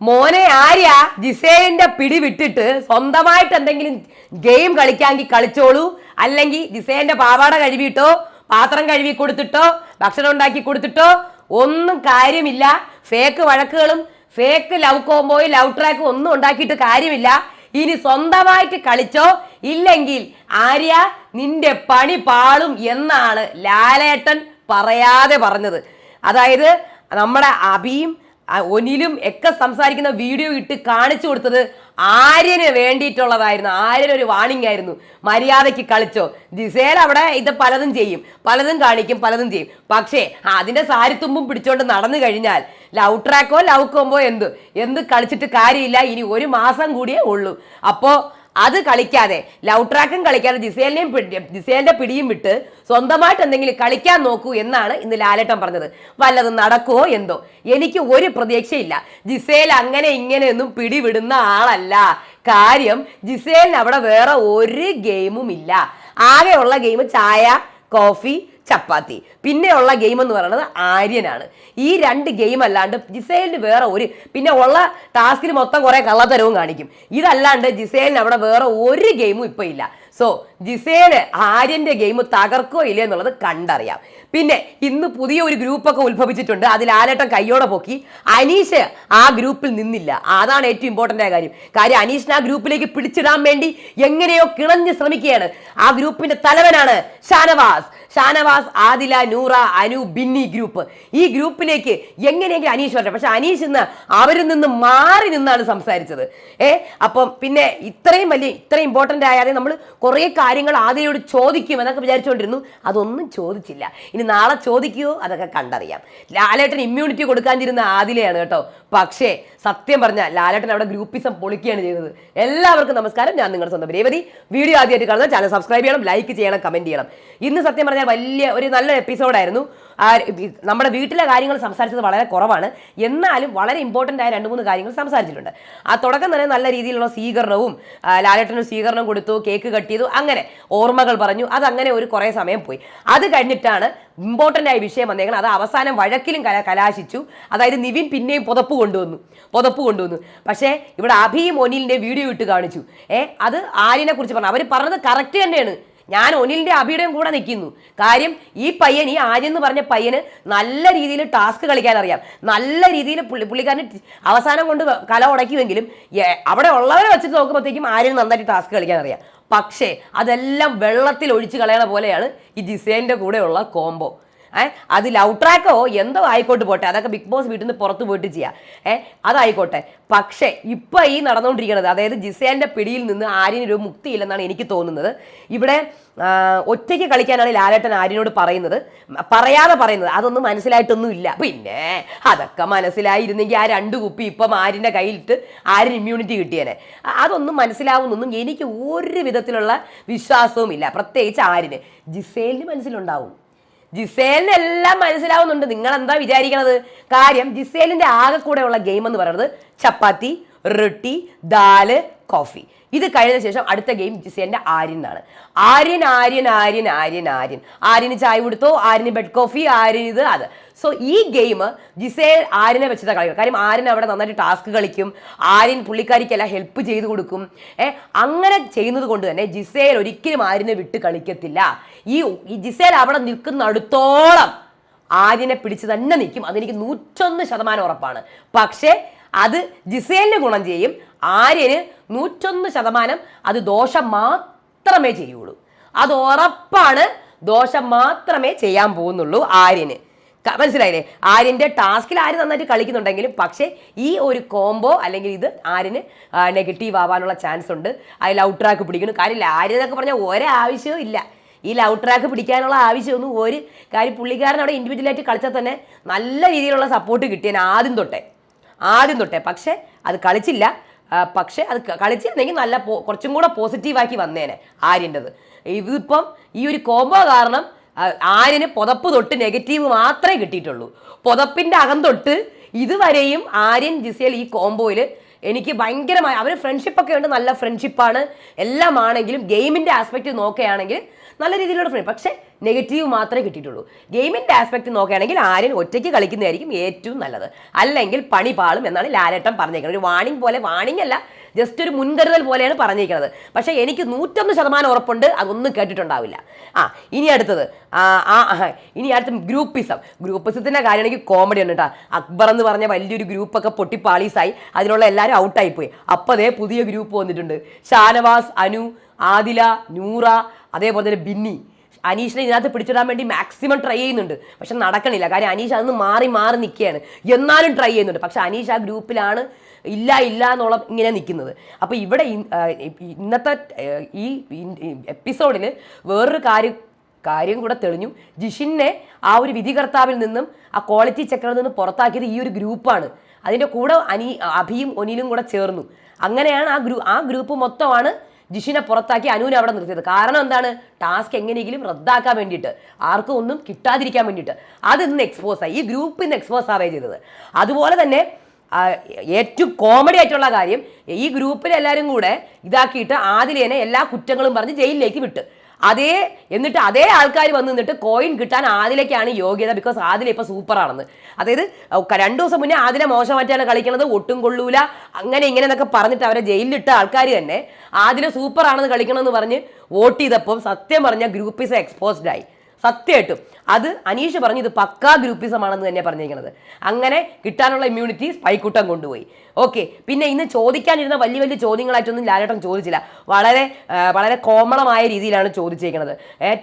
മോനെ ആര്യ ജിസേലിന്റെ പിടി വിട്ടിട്ട് സ്വന്തമായിട്ട് എന്തെങ്കിലും ഗെയിം കളിക്കാമെങ്കിൽ കളിച്ചോളൂ. അല്ലെങ്കിൽ ജിസേലിന്റെ പാവാട കഴുകിയിട്ടോ പാത്രം കഴുകി കൊടുത്തിട്ടോ ഭക്ഷണം ഉണ്ടാക്കി കൊടുത്തിട്ടോ ഒന്നും കാര്യമില്ല. ഫേക്ക് വഴക്കുകളും ഫേക്ക് ലവ് കോംബോയും ലവ് ട്രാക്കും ഒന്നും ഉണ്ടാക്കിയിട്ട് കാര്യമില്ല. ഇനി സ്വന്തമായിട്ട് കളിച്ചോ ഇല്ലെങ്കിൽ ആര്യ നിന്റെ പണി പാളും എന്നാണ് ലാലേട്ടൻ പറയാതെ പറഞ്ഞത്. അതായത് നമ്മുടെ അബിയും ഒനിലും ഒക്കെ സംസാരിക്കുന്ന വീഡിയോ ഇട്ട് കാണിച്ചു കൊടുത്തത് ആര്യന് വേണ്ടിയിട്ടുള്ളതായിരുന്നു. ആര്യന് ഒരു വാണിംഗ് ആയിരുന്നു. മര്യാദയ്ക്ക് കളിച്ചോ. ജിസേൽ അവിടെ ഇത് പലതും ചെയ്യും. പലതും കാണിക്കും പലതും ചെയ്യും. പക്ഷേ അതിന്റെ സാരിത്തുമ്പും പിടിച്ചോണ്ട് നടന്നു കഴിഞ്ഞാൽ ലവ് ട്രാക്കോ ലവ് കോമ്പോ എന്ത്? എന്ത് കളിച്ചിട്ട് കാര്യമില്ല. ഇനി ഒരു മാസം കൂടിയേ ഉള്ളൂ. അപ്പോ അത് കളിക്കാതെ ലവ് ട്രാക്കും കളിക്കാതെ ജിസേലിനെയും ജിസേലിന്റെ പിടിയും വിട്ട് സ്വന്തമായിട്ട് എന്തെങ്കിലും കളിക്കാൻ നോക്കൂ എന്നാണ് ഇന്ന് ലാലേട്ടൻ പറഞ്ഞത്. വല്ലത് നടക്കുമോ എന്തോ? എനിക്ക് ഒരു പ്രതീക്ഷയില്ല. ജിസേൽ അങ്ങനെ ഇങ്ങനെയൊന്നും പിടിവിടുന്ന ആളല്ല. കാര്യം ജിസേലിന് അവിടെ വേറെ ഒരു ഗെയിമും ഇല്ല. ആകെയുള്ള ഗെയിം ചായ കോഫി ചപ്പാത്തി. പിന്നെയുള്ള ഗെയിം എന്ന് പറയുന്നത് ആര്യനാണ്. ഈ രണ്ട് ഗെയിം അല്ലാണ്ട് ജിസേലിന് വേറെ ഒരു പിന്നെ ഉള്ള ടാസ്കിൽ മൊത്തം കുറെ കള്ളത്തരവും കാണിക്കും. ഇതല്ലാണ്ട് ജിസേലിന് അവിടെ വേറെ ഒരു ഗെയിമും ഇപ്പൊ ഇല്ല. സോ ജിസേൽ ആര്യന്റെ ഗെയിം തകർക്കോ ഇല്ലേ എന്നുള്ളത് കണ്ടറിയാം. പിന്നെ ഇന്ന് പുതിയ ഒരു ഗ്രൂപ്പൊക്കെ ഉത്ഭവിച്ചിട്ടുണ്ട്. അതിൽ ആലേട്ടം കയ്യോടെ പോക്കി. അനീഷ് ആ ഗ്രൂപ്പിൽ നിന്നില്ല. അതാണ് ഏറ്റവും ഇമ്പോർട്ടന്റ് ആയ കാര്യം. കാര്യം അനീഷിനെ ആ ഗ്രൂപ്പിലേക്ക് പിടിച്ചിടാൻ വേണ്ടി എങ്ങനെയോ കിണഞ്ഞ് ശ്രമിക്കുകയാണ്. ആ ഗ്രൂപ്പിന്റെ തലവനാണ് ഷാനവാസ്. ഷാനവാസ് ആദില നൂറ അനു ബിന്നി ഗ്രൂപ്പ്. ഈ ഗ്രൂപ്പിലേക്ക് എങ്ങനെയെങ്കിലും അനീഷ് വരട്ടെ. പക്ഷെ അനീഷ് ഇന്ന് അവരിൽ നിന്ന് മാറി നിന്നാണ് സംസാരിച്ചത്. ഏ അപ്പം പിന്നെ ഇത്രയും വലിയ ഇത്രയും ഇമ്പോർട്ടന്റ് ആയാതെ നമ്മൾ കുറേ കാര്യങ്ങൾ ആദ്യയോട് ചോദിക്കും എന്നൊക്കെ വിചാരിച്ചുകൊണ്ടിരുന്നു. അതൊന്നും ചോദിച്ചില്ല. ഇനി നാളെ ചോദിക്കുമോ അതൊക്കെ കണ്ടറിയാം. ലാലേട്ടൻ ഇമ്മ്യൂണിറ്റി കൊടുക്കാതിരുന്ന ആദിലയാണ് കേട്ടോ. പക്ഷേ സത്യം പറഞ്ഞാൽ ലാലേട്ടൻ അവിടെ ഗ്രൂപ്പിസം പൊളിക്കുകയാണ് ചെയ്തത്. എല്ലാവർക്കും നമസ്കാരം. ഞാൻ നിങ്ങളുടെ സ്വന്തം രേവതി. വീഡിയോ ആദ്യമായിട്ട് കാണുന്ന ചാനൽ സബ്സ്ക്രൈബ് ചെയ്യണം ലൈക്ക് ചെയ്യണം കമന്റ് ചെയ്യണം. ഇന്ന് സത്യം പറഞ്ഞാൽ വലിയ ഒരു നല്ല എപ്പിസോഡായിരുന്നു നമ്മുടെ വീട്ടിലെ കാര്യങ്ങൾ സംസാരിച്ചത് വളരെ കുറവാണ്. എന്നാലും വളരെ ഇമ്പോർട്ടന്റ് ആയ രണ്ട് മൂന്ന് കാര്യങ്ങൾ സംസാരിച്ചിട്ടുണ്ട്. ആ തുടക്കം തന്നെ നല്ല രീതിയിലുള്ള സ്വീകരണവും ലാലേട്ടന് സ്വീകരണം കൊടുത്തു കേക്ക് കട്ട് ചെയ്തു അങ്ങനെ ഓർമ്മകൾ പറഞ്ഞു. അതങ്ങനെ ഒരു കുറേ സമയം പോയി. അത് കഴിഞ്ഞിട്ടാണ് ഇമ്പോർട്ടന്റ് ആയ വിഷയം വന്നേക്കണം അത് അവസാനം വഴക്കിലും കല കലാശിച്ചു. അതായത് നിവിൻ പിന്നെയും പുതപ്പ് കൊണ്ടുവന്നു. പുതപ്പ് കൊണ്ടുവന്നു. പക്ഷേ ഇവിടെ അഭിയും ഒനിലിന്റെ വീഡിയോ ഇട്ട് കാണിച്ചു. ഏ അത് ആര്യനെ കുറിച്ച് പറഞ്ഞു. അവർ പറഞ്ഞത് കറക്റ്റ് തന്നെയാണ്. ഞാൻ ഒനിലിന്റെ അഭിയുടെയും കൂടെ നിൽക്കുന്നു. കാര്യം ഈ പയ്യൻ ഈ ആര്യ എന്ന് പറഞ്ഞ പയ്യന് നല്ല രീതിയിൽ ടാസ്ക് കളിക്കാൻ അറിയാം. നല്ല രീതിയിൽ പുള്ളി പുള്ളിക്കാരന് അവസാനം കൊണ്ട് കല ഉടയ്ക്കുമെങ്കിലും അവിടെ ഉള്ളവരെ വെച്ചിട്ട് നോക്കുമ്പോഴത്തേക്കും ആര്യന് നന്നായിട്ട് ടാസ്ക് കളിക്കാൻ അറിയാം. പക്ഷേ അതെല്ലാം വെള്ളത്തിൽ ഒഴിച്ച് കളയണ പോലെയാണ് ഈ ജിസേന്റെ കൂടെയുള്ള കോംബോ ഏഹ് അത് ലവ് ട്രാക്കോ എന്തോ ആയിക്കോട്ട് പോട്ടെ. അതൊക്കെ ബിഗ് ബോസ് വീട്ടിൽ നിന്ന് പുറത്ത് പോയിട്ട് ചെയ്യാം. ഏഹ് അതായിക്കോട്ടെ. പക്ഷേ ഇപ്പൊ ഈ നടന്നുകൊണ്ടിരിക്കുന്നത് അതായത് ജിസേന്റെ പിടിയിൽ നിന്ന് ആര്യനൊരു മുക്തിയില്ലെന്നാണ് എനിക്ക് തോന്നുന്നത്. ഇവിടെ ഒറ്റയ്ക്ക് കളിക്കാനാണ് ലാലേട്ടൻ ആര്യനോട് പറയുന്നത്. പറയാതെ പറയുന്നത്. അതൊന്നും മനസ്സിലായിട്ടൊന്നും ഇല്ല. പിന്നെ അതൊക്കെ മനസ്സിലായിരുന്നെങ്കിൽ ആ രണ്ട് കുപ്പി ഇപ്പം ആര്യന്റെ കയ്യിലിട്ട് ആര്യൻ ഇമ്മ്യൂണിറ്റി കിട്ടിയേനെ. അതൊന്നും മനസ്സിലാവുന്നൊന്നും എനിക്ക് ഒരു വിധത്തിലുള്ള വിശ്വാസവും ഇല്ല പ്രത്യേകിച്ച് ആര്യന്. ജിസേലിന് മനസ്സിലുണ്ടാവും. ജിസേലിന് എല്ലാം മനസ്സിലാവുന്നുണ്ട്. നിങ്ങൾ എന്താ വിചാരിക്കണത്? കാര്യം ജിസേലിന്റെ ആകെ കൂടെയുള്ള ഗെയിം എന്ന് പറയുന്നത് ചപ്പാത്തി റൊട്ടി ദാൽ കോഫി. ഇത് കഴിഞ്ഞ ശേഷം അടുത്ത ഗെയിം ജിസേലിന്റെ ആര്യനാണ് ആര്യൻ ആര്യൻ ആര്യൻ ആര്യൻ ആര്യൻ. ആര്യന് ചായ കൊടുത്തോ? ആര്യന് ബെഡ് കോഫി ആര്യൻ ഇത് അത്. സോ ഈ ഗെയിം ജിസേ ആര്യനെ വെച്ചതാ കളിക്കുക കാര്യം ആര്യൻ അവിടെ നന്നായിട്ട് ടാസ്ക് കളിക്കും. ആര്യൻ പുള്ളിക്കാരിക്കെല്ലാം ഹെൽപ്പ് ചെയ്ത് കൊടുക്കും. ഏ അങ്ങനെ ചെയ്യുന്നത് കൊണ്ട് തന്നെ ജിസേൽ ഒരിക്കലും ആര്യനെ വിട്ട് കളിക്കത്തില്ല. ഈ ഈ ജിസേൽ അവിടെ നിൽക്കുന്നിടത്തോളം ആര്യനെ പിടിച്ച് തന്നെ നിൽക്കും. അതെനിക്ക് നൂറ്റൊന്ന് ശതമാനം ഉറപ്പാണ്. പക്ഷേ അത് ജിസേലിന് ഗുണം ചെയ്യും. ആര്യന് നൂറ്റൊന്ന് ശതമാനം അത് ദോഷം മാത്രമേ ചെയ്യുള്ളൂ. അത് ഉറപ്പാണ് ദോഷം മാത്രമേ ചെയ്യാൻ പോകുന്നുള്ളൂ ആര്യന്. മനസ്സിലായില്ലേ? ആര്യന്റെ ടാസ്കിൽ ആര് നന്നായിട്ട് കളിക്കുന്നുണ്ടെങ്കിലും പക്ഷേ ഈ ഒരു കോംബോ അല്ലെങ്കിൽ ഇത് ആര്യന് നെഗറ്റീവ് ആവാനുള്ള ചാൻസ് ഉണ്ട്. അതിൽ ഔട്ട് ട്രാക്ക് പിടിക്കുന്നു. കാര്യമില്ല. ആര്യൻ പറഞ്ഞാൽ ഒരാവശ്യവും ഇല്ല. ഈ ലവ് ട്രാക്ക് പിടിക്കാനുള്ള ആവശ്യമൊന്നും ഒരു കാര്യം പുള്ളിക്കാരൻ അവിടെ ഇൻഡിവിജ്വലായിട്ട് കളിച്ചാൽ തന്നെ നല്ല രീതിയിലുള്ള സപ്പോർട്ട് കിട്ടിയാൽ ആദ്യം തൊട്ടേ. ആദ്യം തൊട്ടേ. പക്ഷേ അത് കളിച്ചില്ല. പക്ഷേ അത് കളിച്ചിരുന്നെങ്കിൽ നല്ല കുറച്ചും കൂടെ പോസിറ്റീവാക്കി വന്നേനെ ആര്യന്റെത്. ഇതിപ്പം ഈ ഒരു കോംബോ കാരണം ആര്യന് പുതപ്പ് തൊട്ട് നെഗറ്റീവ് മാത്രമേ കിട്ടിയിട്ടുള്ളൂ. പുതപ്പിന്റെ അകം തൊട്ട് ഇതുവരെയും ആര്യൻ ജിസേൽ ഈ കോംബോയിൽ എനിക്ക് ഭയങ്കരമായി അവർ ഫ്രണ്ട്ഷിപ്പൊക്കെ ഉണ്ട് നല്ല ഫ്രണ്ട്ഷിപ്പാണ് എല്ലാമാണെങ്കിലും ഗെയിമിന്റെ ആസ്പെക്റ്റ് നോക്കുകയാണെങ്കിൽ നല്ല രീതിയിലുള്ള ഫ്രണ്ട് പക്ഷേ നെഗറ്റീവ് മാത്രമേ കിട്ടിയിട്ടുള്ളൂ. ഗെയിമിന്റെ ആസ്പെക്ട് നോക്കുകയാണെങ്കിൽ ആര്യൻ ഒറ്റയ്ക്ക് കളിക്കുന്നതായിരിക്കും ഏറ്റവും നല്ലത്. അല്ലെങ്കിൽ പണി പാളും എന്നാണ് ലാലേട്ടൻ പറഞ്ഞേക്കുന്നത്. ഒരു വാണിംഗ് പോലെ വാണിംഗ് അല്ല ജസ്റ്റ് ഒരു മുൻകരുതൽ പോലെയാണ് പറഞ്ഞിരിക്കുന്നത് പക്ഷേ എനിക്ക് നൂറ്റൊന്ന് ശതമാനം ഉറപ്പുണ്ട് അതൊന്നും കേട്ടിട്ടുണ്ടാവില്ല. ആ ഇനി അടുത്തത്. ആ ഇനി അടുത്ത ഗ്രൂപ്പിസം ഗ്രൂപ്പിസത്തിന്റെ കാര്യമാണെങ്കിൽ കോമഡി ഉണ്ട് കേട്ടോ. അക്ബർ എന്ന് പറഞ്ഞ വലിയൊരു ഗ്രൂപ്പൊക്കെ പൊട്ടിപ്പാളീസായി. അതിനുള്ള എല്ലാവരും ഔട്ടായി പോയി. അപ്പോൾ അതേ പുതിയ ഗ്രൂപ്പ് വന്നിട്ടുണ്ട്. ഷാനവാസ് അനു ആദില നൂറ അതേപോലെ തന്നെ ബിന്നി. അനീഷിനെ ഇതിനകത്ത് പിടിച്ചിടാൻ വേണ്ടി മാക്സിമം ട്രൈ ചെയ്യുന്നുണ്ട്. പക്ഷെ നടക്കണില്ല. കാര്യം അനീഷ് അന്ന് മാറി മാറി നിൽക്കുകയാണ്. എന്നാലും ട്രൈ ചെയ്യുന്നുണ്ട്. പക്ഷെ അനീഷ് ആ ഗ്രൂപ്പിലാണ് ഇല്ല ഇല്ല എന്നുള്ള ഇങ്ങനെ നിൽക്കുന്നത്. അപ്പോൾ ഇവിടെ ഇന്നത്തെ ഈ എപ്പിസോഡിൽ വേറൊരു കാര്യം കാര്യം കൂടെ തെളിഞ്ഞു. ജിഷിനെ ആ ഒരു വിധികർത്താവിൽ നിന്നും ആ ക്വാളിറ്റി ചെക്കറിൽ നിന്നും പുറത്താക്കിയത് ഈ ഒരു ഗ്രൂപ്പാണ്. അതിന്റെ കൂടെ അനി അഭിയും ഒനിലും കൂടെ ചേർന്നു. അങ്ങനെയാണ് ആ ഗ്രൂ ആ ഗ്രൂപ്പ് മൊത്തമാണ് ജിഷിനെ പുറത്താക്കി അനുവിനെ അവിടെ നിർത്തിയത്. കാരണം എന്താണ്? ടാസ്ക് എങ്ങനെയെങ്കിലും റദ്ദാക്കാൻ വേണ്ടിയിട്ട്. ആർക്കും ഒന്നും കിട്ടാതിരിക്കാൻ വേണ്ടിയിട്ട്. അത് ഇന്ന് എക്സ്പോസ് ആയി. ഈ ഗ്രൂപ്പ് ഇന്ന് എക്സ്പോസ് ആവുകയാണ് ചെയ്തത്. അതുപോലെ തന്നെ ഏറ്റവും കോമഡി ആയിട്ടുള്ള കാര്യം ഈ ഗ്രൂപ്പിൽ എല്ലാവരും കൂടെ ഇതാക്കിയിട്ട് ആദിലേനെ എല്ലാ കുറ്റങ്ങളും പറഞ്ഞ് ജയിലിലേക്ക് വിട്ട്. അതേ എന്നിട്ട് അതേ ആൾക്കാർ വന്ന് നിന്നിട്ട് കോയിൻ കിട്ടാൻ ആദിലേക്കാണ് യോഗ്യത ബിക്കോസ് ആദില ഇപ്പോൾ സൂപ്പറാണെന്ന് അതായത് രണ്ടു ദിവസം മുന്നേ ആദില മോശമായിട്ടാണ് കളിക്കണത് ഒട്ടും കൊള്ളൂല അങ്ങനെ ഇങ്ങനെ എന്നൊക്കെ പറഞ്ഞിട്ട് അവരെ ജയിലിലിട്ട ആൾക്കാർ തന്നെ ആദില സൂപ്പറാണെന്ന് കളിക്കണമെന്ന് പറഞ്ഞ് വോട്ട് ചെയ്തപ്പം സത്യം പറഞ്ഞ ഗ്രൂപ്പ് ഇസ് എക്സ്പോസ്ഡ് ആയി. സത്യമായിട്ടും അത് അനീഷ് പറഞ്ഞു ഇത് പക്കാ ഗ്രൂപ്പിസമാണെന്ന് തന്നെ പറഞ്ഞിരിക്കുന്നത് അങ്ങനെ കിട്ടാനുള്ള ഇമ്മ്യൂണിറ്റി സ്പൈക്കൂട്ടം കൊണ്ടുപോയി. ഓക്കെ പിന്നെ ഇന്ന് ചോദിക്കാനിരുന്ന വലിയ വലിയ ചോദ്യങ്ങളായിട്ടൊന്നും ലാലേട്ടൻ ചോദിച്ചില്ല. വളരെ വളരെ കോമളമായ രീതിയിലാണ് ചോദിച്ചേക്കുന്നത്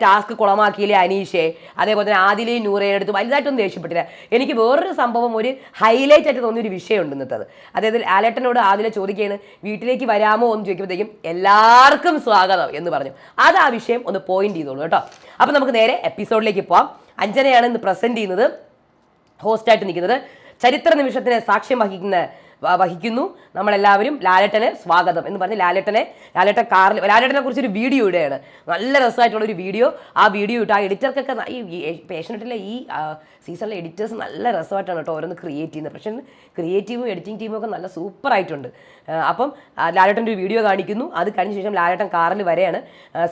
ടാസ്ക് കുളമാക്കിയില്ലേ അനീഷെ? അതേപോലെ തന്നെ ആദിലെയും നൂറേയും എടുത്ത് വലുതായിട്ടൊന്നും ദേഷ്യപ്പെട്ടില്ല. എനിക്ക് വേറൊരു സംഭവം ഒരു ഹൈലൈറ്റ് ആയിട്ട് തോന്നിയൊരു വിഷയമുണ്ട് ഇന്നത്തത് അതായത് ലാലേട്ടനോട് ആദിലെ ചോദിക്കുകയാണ് വീട്ടിലേക്ക് വരാമോ? എന്ന് ചോദിക്കുമ്പോഴത്തേക്കും എല്ലാവർക്കും സ്വാഗതം എന്ന് പറഞ്ഞു. അത് ആ വിഷയം ഒന്ന് പോയിന്റ് ചെയ്തോളൂ കേട്ടോ. അപ്പം നമുക്ക് നേരെ എപ്പിസോഡിലേക്ക് പോവാം. അഞ്ജനയാണ് ഇന്ന് പ്രസന്റ് ചെയ്യുന്നത് ഹോസ്റ്റായിട്ട് നിൽക്കുന്നത്. ചരിത്ര നിമിഷത്തിന് സാക്ഷ്യം വഹിക്കുന്ന വഹിക്കുന്നു. നമ്മളെല്ലാവരും ലാലേട്ടനെ സ്വാഗതം എന്ന് പറഞ്ഞ് ലാലേട്ടനെ ലാലേട്ടൻ കാറിൽ ലാലേട്ടനെ കുറിച്ചൊരു വീഡിയോ ഇടുകയാണ്. നല്ല രസമായിട്ടുള്ള ഒരു വീഡിയോ. ആ വീഡിയോ ഇട്ട് ആ എഡിറ്റർക്കൊക്കെ ഈ പേഷ്യന്റിലെ ഈ സീസണിലെ എഡിറ്റേഴ്സ് നല്ല രസമായിട്ടാണ് കേട്ടോ ഓരോന്ന് ക്രിയേറ്റ് ചെയ്യുന്നത്. പക്ഷേ ക്രിയേറ്റീവും എഡിറ്റിംഗ് ടീമും ഒക്കെ നല്ല സൂപ്പറായിട്ടുണ്ട്. അപ്പം ലാലേട്ടൻ ലാലേട്ടന്റെ ഒരു വീഡിയോ കാണിക്കുന്നു. അത് കഴിഞ്ഞ ശേഷം ലാലേട്ടൻ കാറിൽ വരെയാണ്.